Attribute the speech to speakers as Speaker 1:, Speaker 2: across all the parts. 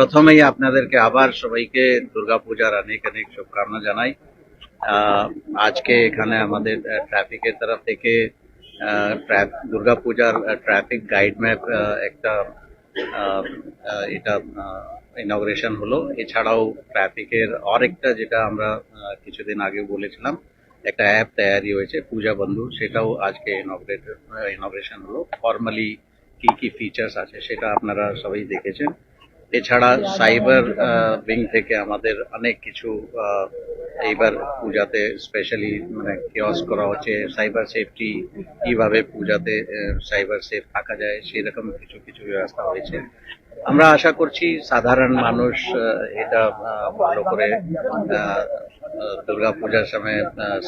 Speaker 1: প্রথমেই আপনাদেরকে আবার সবাইকে দুর্গাপূজার অনেক অনেক শুভকামনা জানাই। আজকে এখানে আমাদের ট্রাফিকের তরফ থেকে দুর্গাপূজার ট্রাফিক গাইড ম্যাপ একটা এটা ইনগ্রেশন হলো। এছাড়াও ট্রাফিকের আরেকটা যেটা আমরা কিছুদিন আগে বলেছিলাম, একটা অ্যাপ তৈরি হয়েছে, পূজা বন্ধু, সেটাও আজকে ইনগ্রেট ইনগ্রেশন হলো। ফর্মালি কি কি ফিচার্স আছে সেটা আপনারা সবাই দেখেছেন। এছাড়া সাইবার উইং থেকে আমাদের অনেক কিছু এইবার পূজাতে স্পেশালি মানে কিয়স করা হচ্ছে সাইবার সেফটি কীভাবে পূজাতে সাইবার সেফ থাকা যায়, সেরকম কিছু কিছু ব্যবস্থা হয়েছে। আমরা আশা করছি সাধারণ মানুষ এটা ভালো করে দুর্গা পূজার সময়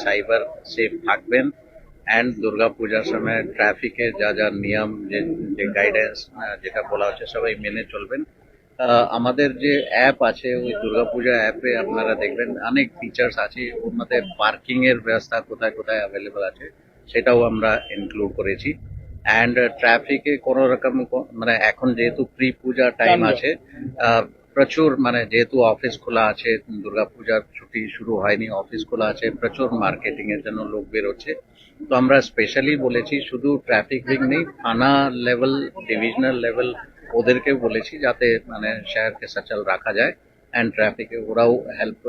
Speaker 1: সাইবার সেফ থাকবেন। অ্যান্ড দুর্গা পূজার সময় ট্রাফিকের যা যা নিয়ম, যে গাইডেন্স যেটা বলা হচ্ছে, সবাই মেনে চলবেন। আমাদের যে অ্যাপ আছে ওই দুর্গাপূজা অ্যাপে আপনারা দেখবেন অনেক ফিচার্স আছে। ওর মধ্যে পার্কিং এর ব্যবস্থা কোথায় কোথায় অ্যাভেলেবল আছে সেটাও আমরা ইনক্লুড করেছি। অ্যান্ড ট্রাফিকে কোনো রকম মানে এখন যেহেতু প্রি পূজা টাইম আছে প্রচুর মানে যেহেতু অফিস খোলা আছে দুর্গাপূজার ছুটি শুরু হয়নি অফিস খোলা আছে প্রচুর মার্কেটিং এর জন্য লোক বেরোচ্ছে। তো আমরা স্পেশালি বলেছি শুধু ট্রাফিক উইং নেই থানা লেভেল ডিভিশনাল লেভেল ওদেরকে বলেছি যাতে মানে শহরকে সচল রাখা যায় অ্যান্ড ট্রাফিকে ওরাও হেল্প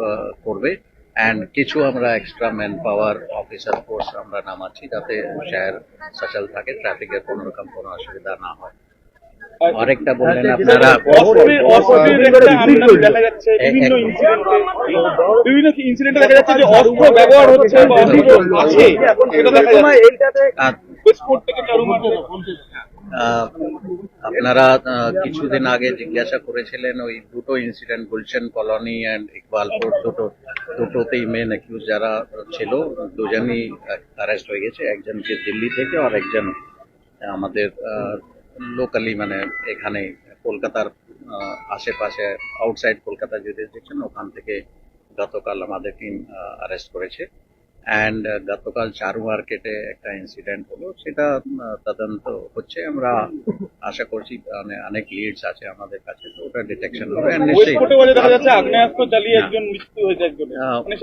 Speaker 1: করবে অ্যান্ড কিছু আমরা extra man power officer force আমরা নামাচ্ছি যাতে শহর সচল থাকে ট্রাফিকের কোনো রকম কোনো অসুবিধা না হয় আরেকটা বললেন আপনারা
Speaker 2: বিভিন্ন
Speaker 1: আপনারা কিছুদিন আগে জিজ্ঞাসা করেছিলেন ওই দুটো incident Gulshan colony and Iqbalpur দুটো, দুটোতেই মেন অ্যাকিউজ যারা ছিল, দুজনই অ্যারেস্ট হয়ে গেছে। একজনকে দিল্লি থেকে আর একজন আমাদের লোকালি মানে এখানে কলকাতার আশেপাশে আউটসাইড কলকাতা যদি দেখছেন, ওখান থেকে গতকাল আমাদের টিম অ্যারেস্ট করেছে। অ্যান্ড গতকাল চারু মার্কেটে একটা ইনসিডেন্ট হলো। সেটা তদন্ত হচ্ছে। আমরা আশা করছি মানে অনেক লিডস আছে আমাদের কাছে তো ওটা ডিটেকশন হবে। আহ,
Speaker 2: মানে।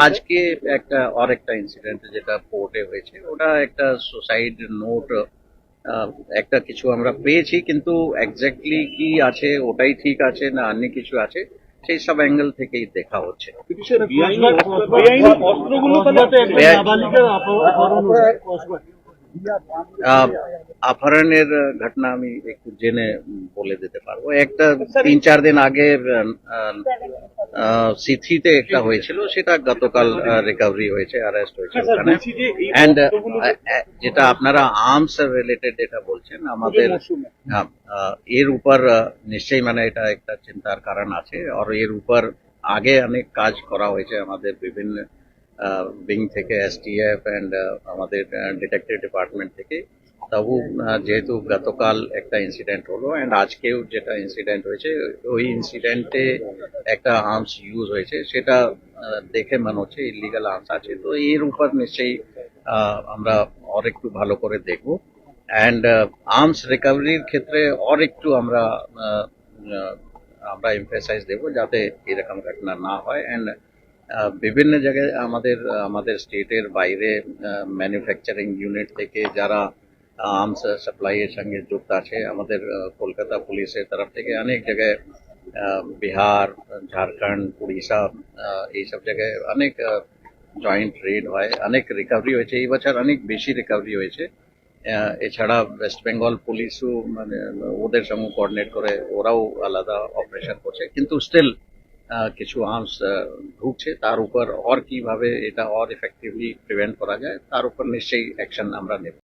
Speaker 1: আজকে একটা আর একটা ইনসিডেন্ট যেটা পোর্টে হয়েছে। ওটা একটা সুসাইড নোট একটা কিছু আমরা পেয়েছি কিন্তু এক্স্যাক্টলি কি আছে ওটাই ঠিক আছে না অন্য কিছু আছে। সেই সব অ্যাঙ্গেল থেকেই দেখা হচ্ছে।
Speaker 2: অস্ত্রগুলো
Speaker 1: অপহরণের ঘটনা আমি একটু জেনে বলে দিতে পারব। একটা তিন চার দিন আগে সিথিতে একটা হয়েছিল সেটা গতকাল রিকভারি হয়েছে অ্যারেস্ট হয়েছে
Speaker 2: আচ্ছা,
Speaker 1: ওখানে। অ্যান্ড যেটা আপনারা আর্মস রিলেটেড যেটা বলছেন আমাদের হ্যাঁ, এর উপর নিশ্চয়ই মানে এটা একটা চিন্তার কারণ আছে। আর এর উপর আগে অনেক কাজ করা হয়েছে আমাদের বিভিন্ন উইং থেকে এসটিএফ অ্যান্ড আমাদের ডিটেকটিভ ডিপার্টমেন্ট থেকে। তবু যেহেতু গতকাল একটা ইনসিডেন্ট হলো অ্যান্ড আজকেও যেটা ইনসিডেন্ট হয়েছে, ওই ইনসিডেন্টে একটা আর্মস ইউজ হয়েছে, সেটা দেখে মনে হচ্ছে ইলিগাল আর্মস আছে। তো এর উপর নিশ্চয়ই আমরা আর একটু ভালো করে দেখব। অ্যান্ড আর্মস রিকভারির ক্ষেত্রে আর একটু আমরা আমরা এমফেসাইজ দেব যাতে এরকম ঘটনা না হয়। অ্যান্ড বিভিন্ন জায়গায় আমাদের আমাদের স্টেটের বাইরে ম্যানুফ্যাকচারিং ইউনিট থেকে যারা আর্মস সাপ্লাইয়ের সঙ্গে যুক্ত আছে, আমাদের কলকাতা পুলিশের তরফ থেকে অনেক জায়গায় বিহার, ঝাড়খণ্ড, উড়িষ্যা এইসব জায়গায় অনেক জয়েন্ট রেড হয়, অনেক রিকভারি হয়েছে। এই বছর অনেক বেশি রিকভারি হয়েছে। এছাড়া ওয়েস্ট বেঙ্গল পুলিশও মানে ওদের সঙ্গে কোঅর্ডিনেট করে ওরাও আলাদা অপারেশন করছে। কিন্তু স্টিল কিছু আর্মস ঢুকছে তার উপর অর কীভাবে এটা অর এফেক্টিভলি প্রিভেন্ট করা যায়, তার উপর নিশ্চয়ই অ্যাকশন আমরা নেব।